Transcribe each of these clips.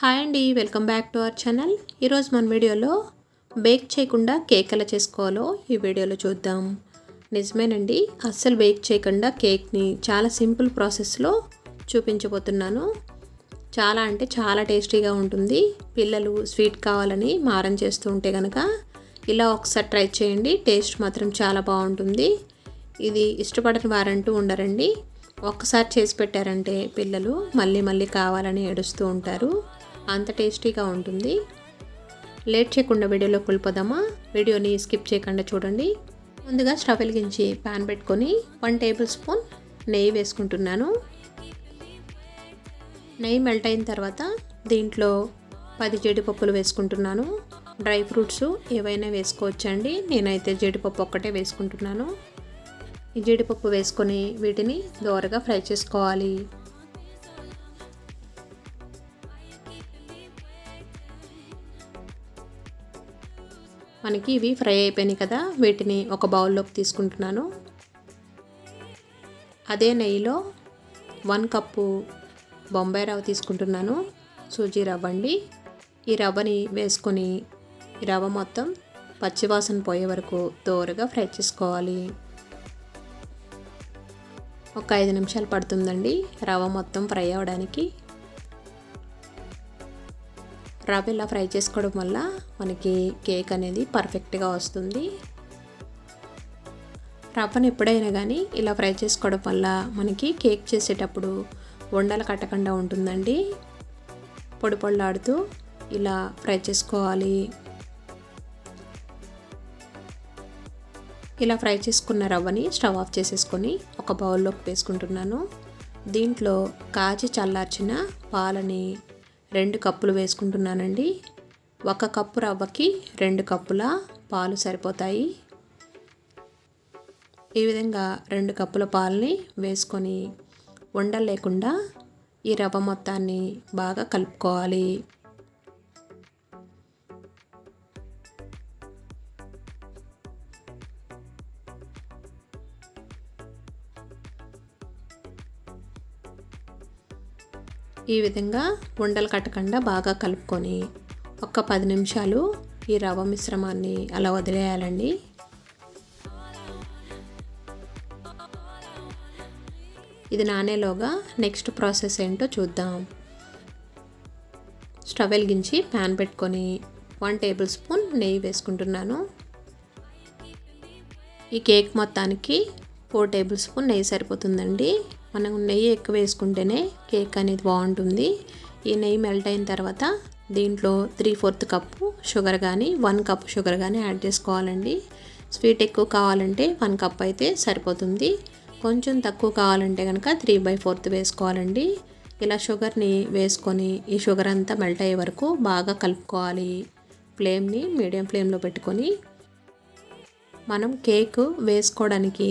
Hi అండి welcome back to our channel. ఈరోజు మన వీడియోలో బేక్ చేయకుండా కేక్ ఎలా చేసుకోవాలో ఈ వీడియోలో చూద్దాం. నిజమేనండి అస్సలు బేక్ చేయకుండా కేక్ని చాలా సింపుల్ ప్రాసెస్లో చూపించబోతున్నాను. చాలా అంటే చాలా టేస్టీగా ఉంటుంది. పిల్లలు స్వీట్ కావాలని మారం చేస్తూ ఉంటే కనుక ఇలా ఒకసారి ట్రై చేయండి టేస్ట్ మాత్రం చాలా బాగుంటుంది. ఇది ఇష్టపడని వారంటూ ఉండరండి. ఒక్కసారి చేసి పెట్టారంటే పిల్లలు మళ్ళీ మళ్ళీ కావాలని ఏడుస్తూ ఉంటారు. అంత టేస్టీగా ఉంటుంది. లేట్ చేయకుండా వీడియోలో వెళ్ళిపోదామా వీడియోని స్కిప్ చేయకుండా చూడండి. ముందుగా స్టవ్ వెలిగించి ప్యాన్ పెట్టుకొని వన్ టేబుల్ స్పూన్ నెయ్యి వేసుకుంటున్నాను. నెయ్యి మెల్ట్ అయిన తర్వాత దీంట్లో పది జీడిపప్పులు వేసుకుంటున్నాను. డ్రై ఫ్రూట్స్ ఏవైనా వేసుకోవచ్చండి. నేనైతే జీడిపప్పు ఒక్కటే వేసుకుంటున్నాను. ఈ జీడిపప్పు వేసుకొని వీటిని దోరగా ఫ్రై చేసుకోవాలి. మనకి ఇవి ఫ్రై అయిపోయినాయి కదా వీటిని ఒక బౌల్లోకి తీసుకుంటున్నాను. అదే నెయ్యిలో వన్ కప్పు బొంబాయి రవ్వ తీసుకుంటున్నాను. సూజీ రవ్వ అండి. ఈ రవ్వని వేసుకొని ఈ రవ్వ మొత్తం పచ్చివాసన పోయే వరకు దోరగా ఫ్రై చేసుకోవాలి. ఒక ఐదు నిమిషాలు పడుతుందండి. రవ్వ మొత్తం ఫ్రై అవ్వడానికి రవ్వ ఇలా ఫ్రై చేసుకోవడం వల్ల మనకి కేక్ అనేది పర్ఫెక్ట్గా వస్తుంది. రవ్వను ఎప్పుడైనా కానీ ఇలా ఫ్రై చేసుకోవడం వల్ల మనకి కేక్ చేసేటప్పుడు వండలు కట్టకుండా ఉంటుందండి. పొడి పొళ్ళాడుతూ ఇలా ఫ్రై చేసుకోవాలి. ఇలా ఫ్రై చేసుకున్న రవ్వని స్టవ్ ఆఫ్ చేసేసుకొని ఒక బౌల్లోకి వేసుకుంటున్నాను. దీంట్లో కాచి చల్లార్చిన పాలని రెండు కప్పులు వేసుకుంటున్నానండి. ఒక కప్పు రవ్వకి రెండు కప్పుల పాలు సరిపోతాయి. ఈ విధంగా రెండు కప్పుల పాలని వేసుకొని ఉండలేకుండా ఈ రవ్వ మొత్తాన్ని బాగా కలుపుకోవాలి. ఈ విధంగా ఉండలు కట్టకుండా బాగా కలుపుకొని ఒక పది నిమిషాలు ఈ రవ్వ మిశ్రమాన్ని అలా వదిలేయాలండి. ఇది నానేలోగా నెక్స్ట్ ప్రాసెస్ ఏంటో చూద్దాం. స్టవ్ వెలిగించి ప్యాన్ పెట్టుకొని వన్ టేబుల్ స్పూన్ నెయ్యి వేసుకుంటున్నాను. ఈ కేక్ మొత్తానికి ఫోర్ టేబుల్ స్పూన్ నెయ్యి సరిపోతుందండి. మనం నెయ్యి ఎక్కువ వేసుకుంటేనే కేక్ అనేది బాగుంటుంది. ఈ నెయ్యి మెల్ట్ అయిన తర్వాత దీంట్లో త్రీ ఫోర్త్ కప్పు షుగర్ కానీ వన్ కప్ షుగర్ కానీ యాడ్ చేసుకోవాలండి. స్వీట్ ఎక్కువ కావాలంటే వన్ కప్ అయితే సరిపోతుంది. కొంచెం తక్కువ కావాలంటే కనుక త్రీ బై ఫోర్త్ వేసుకోవాలండి. ఇలా షుగర్ని వేసుకొని ఈ షుగర్ అంతా మెల్ట్ అయ్యే వరకు బాగా కలుపుకోవాలి. ఫ్లేమ్ని మీడియం ఫ్లేమ్లో పెట్టుకొని మనం కేక్ వేసుకోవడానికి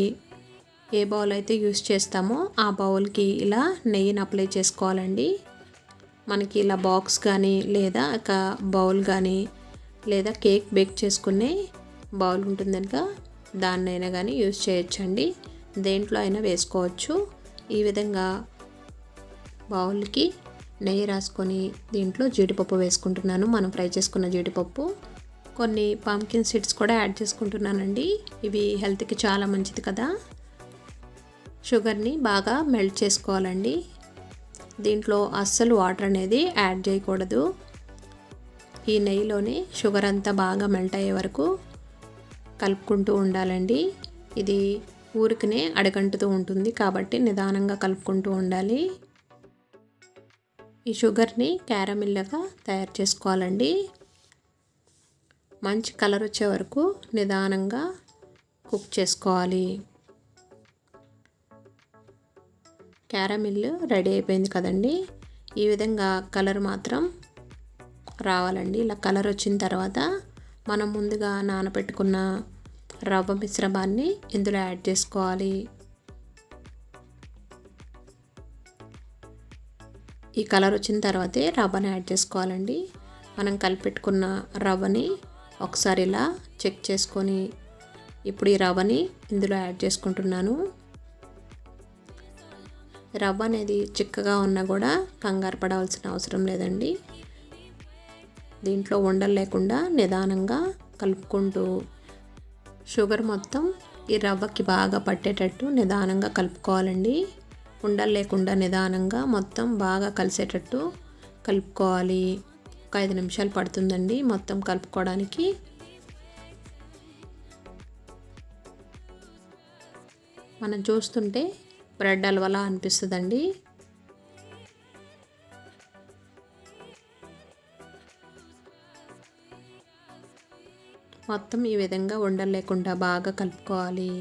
ఏ బౌల్ అయితే యూస్ చేస్తామో ఆ బౌల్కి ఇలా నెయ్యిని అప్లై చేసుకోవాలండి. మనకి ఇలా బాక్స్ కానీ లేదా ఒక బౌల్ కానీ లేదా కేక్ బేక్ చేసుకునే బౌల్ ఉంటుంది కనుక దాన్నైనా కానీ యూస్ చేయొచ్చండి. దేంట్లో అయినా వేసుకోవచ్చు. ఈ విధంగా బౌల్కి నెయ్యి రాసుకొని దీంట్లో జీడిపప్పు వేసుకుంటున్నాను. మనం ఫ్రై చేసుకున్న జీడిపప్పు. కొన్ని పంకిన్ సీడ్స్ కూడా యాడ్ చేసుకుంటున్నానండి. ఇవి హెల్త్కి చాలా మంచిది కదా. షుగర్ని బాగా మెల్ట్ చేసుకోవాలండి. దీంట్లో అస్సలు వాటర్ అనేది యాడ్ చేయకూడదు. ఈ నెయ్యిలోనే షుగర్ అంతా బాగా మెల్ట్ అయ్యే వరకు కలుపుకుంటూ ఉండాలండి. ఇది ఊరికనే అడగంటుతూ ఉంటుంది కాబట్టి నిదానంగా కలుపుకుంటూ ఉండాలి. ఈ షుగర్ని క్యారమిల్గా తయారు చేసుకోవాలండి. మంచి కలర్ వచ్చే వరకు నిదానంగా కుక్ చేసుకోవాలి. క్యారమిల్ రెడీ అయిపోయింది కదండి. ఈ విధంగా కలర్ మాత్రం రావాలండి. ఇలా కలర్ వచ్చిన తర్వాత మనం ముందుగా నానబెట్టుకున్న రవ్వ మిశ్రమాన్ని ఇందులో యాడ్ చేసుకోవాలి. ఈ కలర్ వచ్చిన తర్వాతే రవ్వని యాడ్ చేసుకోవాలండి. మనం కలిపెట్టుకున్న రవ్వని ఒకసారి ఇలా చెక్ చేసుకొని ఇప్పుడు ఈ రవ్వని ఇందులో యాడ్ చేసుకుంటున్నాను. రవ్వ అనేది చిక్కగా ఉన్నా కూడా కంగారు పడవలసిన అవసరం లేదండి. దీంట్లో ఉండలు లేకుండా నిదానంగా కలుపుకుంటూ షుగర్ మొత్తం ఈ రవ్వకి బాగా పట్టేటట్టు నిదానంగా కలుపుకోవాలండి. ఉండలు లేకుండా నిదానంగా మొత్తం బాగా కలిసేటట్టు కలుపుకోవాలి. ఒక ఐదు నిమిషాలు పడుతుందండి మొత్తం కలుపుకోవడానికి. మనం చూస్తుంటే బ్రెడ్ అలవలా అనిపిస్తుందండి. మొత్తం ఈ విధంగా ఉండలేకుండా బాగా కలుపుకోవాలి.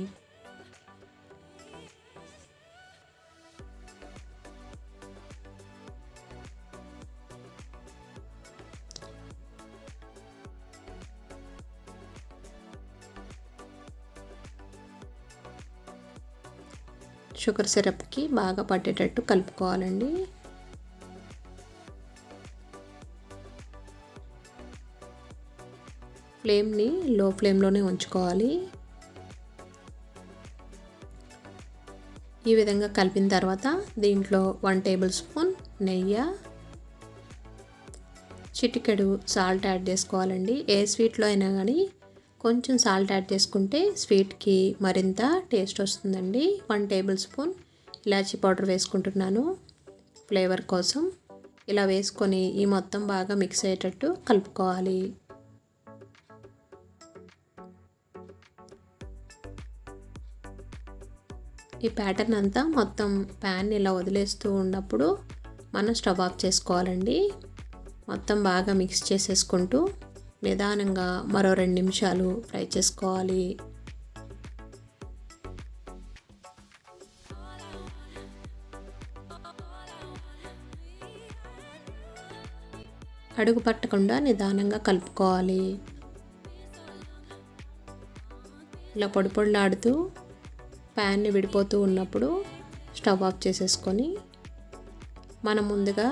షుగర్ సిరప్కి బాగా పట్టేటట్టు కలుపుకోవాలండి. ఫ్లేమ్ని లో ఫ్లేమ్లోనే ఉంచుకోవాలి. ఈ విధంగా కలిపిన తర్వాత దీంట్లో వన్ టేబుల్ స్పూన్ నెయ్యి చిటికెడు సాల్ట్ యాడ్ చేసుకోవాలండి. ఏ స్వీట్లో అయినా కానీ కొంచెం సాల్ట్ యాడ్ చేసుకుంటే స్వీట్కి మరింత టేస్ట్ వస్తుందండి. వన్ టేబుల్ స్పూన్ ఇలాచీ పౌడర్ వేసుకుంటున్నాను ఫ్లేవర్ కోసం. ఇలా వేసుకొని ఈ మొత్తం బాగా మిక్స్ అయ్యేటట్టు కలుపుకోవాలి. ఈ ప్యాటర్న్ అంతా మొత్తం ప్యాన్ ఇలా వదిలేస్తూ ఉన్నప్పుడు మనం స్టవ్ ఆఫ్ చేసుకోవాలండి. మొత్తం బాగా మిక్స్ చేసేసుకుంటూ నిదానంగా మరో రెండు నిమిషాలు ఫ్రై చేసుకోవాలి. అడుగు పట్టకుండా నిదానంగా కలుపుకోవాలి. ఇలా పొడి పొడిలాడుతూ ప్యాన్ని విడిపోతూ ఉన్నప్పుడు స్టవ్ ఆఫ్ చేసేసుకొని మనం ముందుగా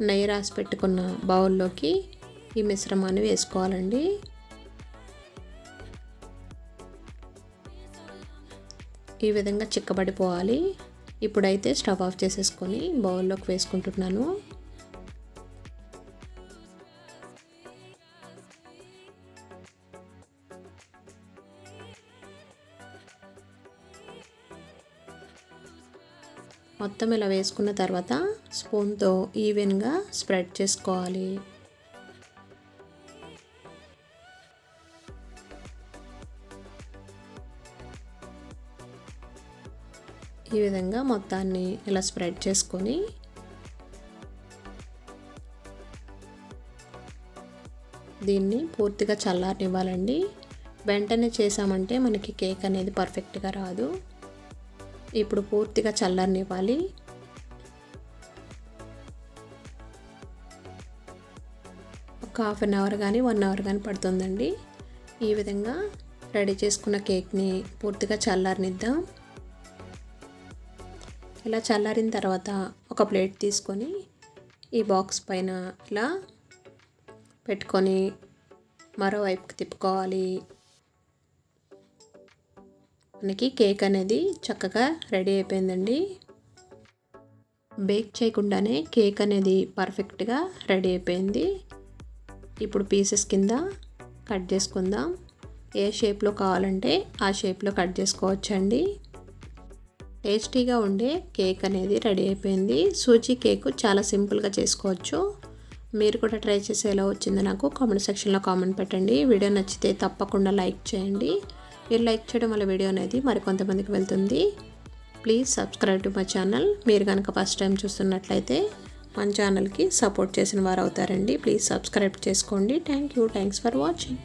నెయ్యి రాసి పెట్టుకున్న బౌల్లోకి ఈ మిశ్రమాన్ని వేసుకోవాలండి. ఈ విధంగా చిక్కబడిపోవాలి. ఇప్పుడైతే స్టవ్ ఆఫ్ చేసేసుకొని బౌల్లోకి వేసుకుంటున్నాను. మొత్తం ఇలా వేసుకున్న తర్వాత స్పూన్తో ఈవెన్గా స్ప్రెడ్ చేసుకోవాలి. ఈ విధంగా మొత్తాన్ని ఇలా స్ప్రెడ్ చేసుకొని దీన్ని పూర్తిగా చల్లారనివ్వాలండి. వెంటనే చేసామంటే మనకి కేక్ అనేది పర్ఫెక్ట్గా రాదు. ఇప్పుడు పూర్తిగా చల్లారనివ్వాలి. ఒక హాఫ్ అన్ అవర్ కానీ వన్ అవర్ కానీ పడుతుందండి. ఈ విధంగా రెడీ చేసుకున్న కేక్ని పూర్తిగా చల్లారనిద్దాం. ఇలా చల్లారిన తర్వాత ఒక ప్లేట్ తీసుకొని ఈ బాక్స్ పైన ఇలా పెట్టుకొని మరోవైపుకి తిప్పుకోవాలి. మనకి కేక్ అనేది చక్కగా రెడీ అయిపోయిందండి. బేక్ చేయకుండానే కేక్ అనేది పర్ఫెక్ట్గా రెడీ అయిపోయింది. ఇప్పుడు పీసెస్ కింద కట్ చేసుకుందాం. ఏ షేప్లో కావాలంటే ఆ షేప్లో కట్ చేసుకోవచ్చండి. టేస్టీగా ఉండే కేక్ అనేది రెడీ అయిపోయింది. సూజీ కేక్ చాలా సింపుల్గా చేసుకోవచ్చు. మీరు కూడా ట్రై చేసి ఎలా వచ్చిందో నాకు. కామెంట్ సెక్షన్లో కామెంట్ పెట్టండి. వీడియో నచ్చితే తప్పకుండా లైక్ చేయండి. మీరు లైక్ చేయడం వల్ల వీడియో అనేది మరికొంతమందికి వెళ్తుంది. Please subscribe to my channel. మీరు కనుక ఫస్ట్ టైం చూస్తున్నట్లయితే మన ఛానల్కి సపోర్ట్ చేసిన వారు అవుతారండి. ప్లీజ్ సబ్స్క్రైబ్ చేసుకోండి. Thank you. Thanks for watching.